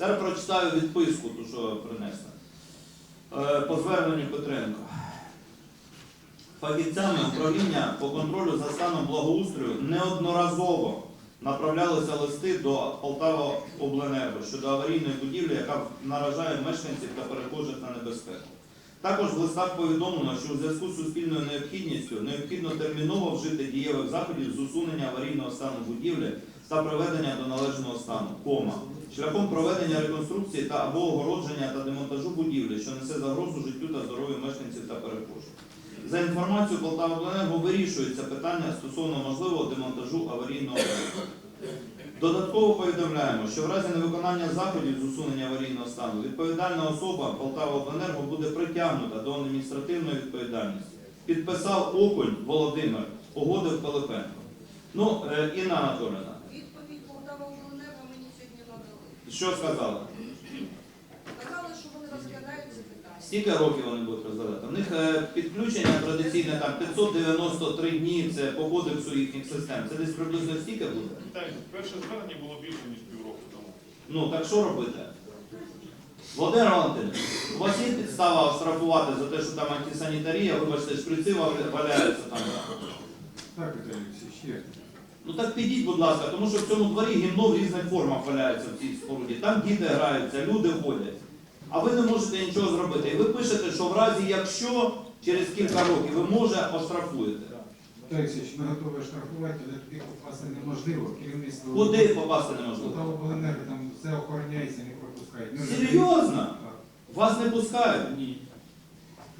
Зараз прочитаю відписку, ту, що принесли. Е, По зверненню Петренко. Фахівцями управління по контролю за станом благоустрою неодноразово направлялися листи до Полтава Обленерго щодо аварійної будівлі, яка наражає мешканців та перехожих на небезпеку. Також в листах повідомлено, що у зв'язку з суспільною необхідністю необхідно терміново вжити дієвих заходів з усунення аварійного стану будівлі та приведення до належного стану, кома, шляхом проведення реконструкції та або огородження та демонтажу будівлі, що несе загрозу життю та здоров'ю мешканців та перехожих. За інформацією Полтавобленерго вирішується питання стосовно можливого демонтажу аварійного об'єкту. Додатково повідомляємо, що в разі невиконання заходів з усунення аварійного стану відповідальна особа Полтавобленерго буде притягнута до адміністративної відповідальності. Підписав Окунь Володимир, погодив Пилипенко. Ну, е, Інна Анатоліївна, Відповідь Полтава Обленерго мені сьогодні надали. що сказала? Сказали, що вони розглядають це питання. Скільки років вони будуть розглядати? У них е, підключення традиційне там 593 дні, це по кодексу їхніх систем. Це десь приблизно стільки буде? Так, перше звернення було більше, ніж півроку тому. Ну так що робити? Володимир Валентинович, у вас є підстава штрафувати за те, що там антисанітарія, вибачте, шприци валяються там. Так, Віталій Олексійович, є. Ну так підіть, будь ласка, тому що в цьому дворі гімно в різних формах валяється в цій споруді. Там діти граються, люди ходять. А ви не можете нічого зробити. І ви пишете, що в разі якщо через кілька років ви може оштрафуєте. Олексійович, ми готові штрафувати, але туди попасти неможливо. Керівництво Куди попасти неможливо? Там все охороняється, не пропускають. Ну, Серйозно? Вас не пускають? Ні.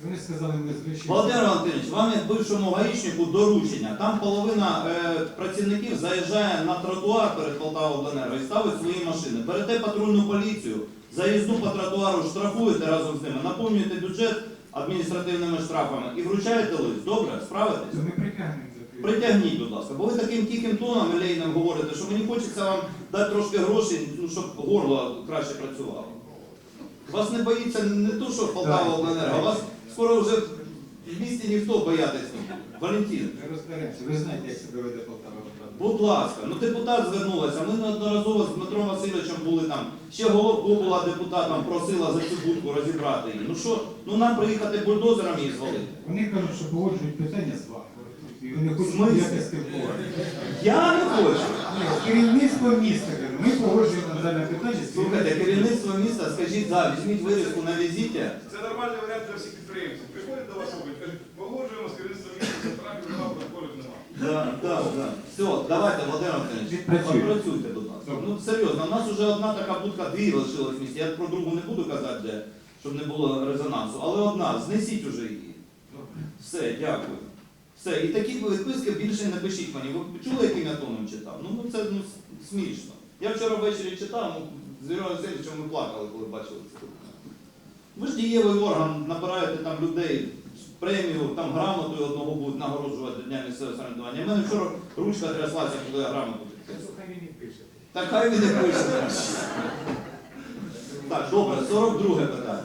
Вони сказали, ми звичайно. Володимир Валентинович, вам як бившому гаїчнику доручення. Там половина е, працівників заїжджає на тротуар перед Полтавобленерго і ставить свої машини. Берете патрульну поліцію, заїзду по тротуару штрафуєте разом з ними, наповнюєте бюджет адміністративними штрафами і вручаєте лист. Добре, справитесь? Ми притягнемо Притягніть, будь ласка, бо ви таким тихим тоном елейним говорите, що мені хочеться вам дати трошки грошей, ну, щоб горло краще працювало. Вас не боїться не то, що Полтава Обленерго, а вас скоро вже в місті ніхто не буде. Валентин, Ми розберемося. Ви знаєте, як себе веде Полтава. будь ласка, ну депутат звернулася, ми неодноразово з Дмитром Васильовичем були там, ще головко була депутатом, просила за цю будку розібрати її. Ну що, ну нам приїхати бульдозером її звалити. Вони кажуть, що погоджують питання з вами. І вони хочуть ніяке. Я не хочу. Керівництво міста каже, ми погоджуємо на дане питання з Слухайте, керівництво міста, скажіть, да, візьміть вирізку на візиті. Це нормальний варіант для всіх підприємців. Приходять до вас і кажуть, погоджуємо з керівництвом міста, за трафік нема, протоколів нема. Да, да, да. Все, давайте, Володимир Анатолійович, Відпрацюйте. попрацюйте, будь ласка. Ну серйозно, у нас вже одна така будка, дві лишилось в місті. Я про другу не буду казати, де, щоб не було резонансу, але одна, знесіть уже її. Все, дякую. Все, і такі відписки більше не пишіть мені. Ви чули, яким я тоном читав? Ну, ну це ну, смішно. Я вчора ввечері читав, ну, з Юрієм Васильовичем ми плакали, коли бачили це. Ви ж дієвий орган, набираєте там людей, премію, там грамотою одного будуть нагороджувати Дня місцевого самоврядування. У мене вчора ручка тряслася, коли я грамоту підписував. Хай він і пише. Так хай він не пише. Так, добре, 42 питання.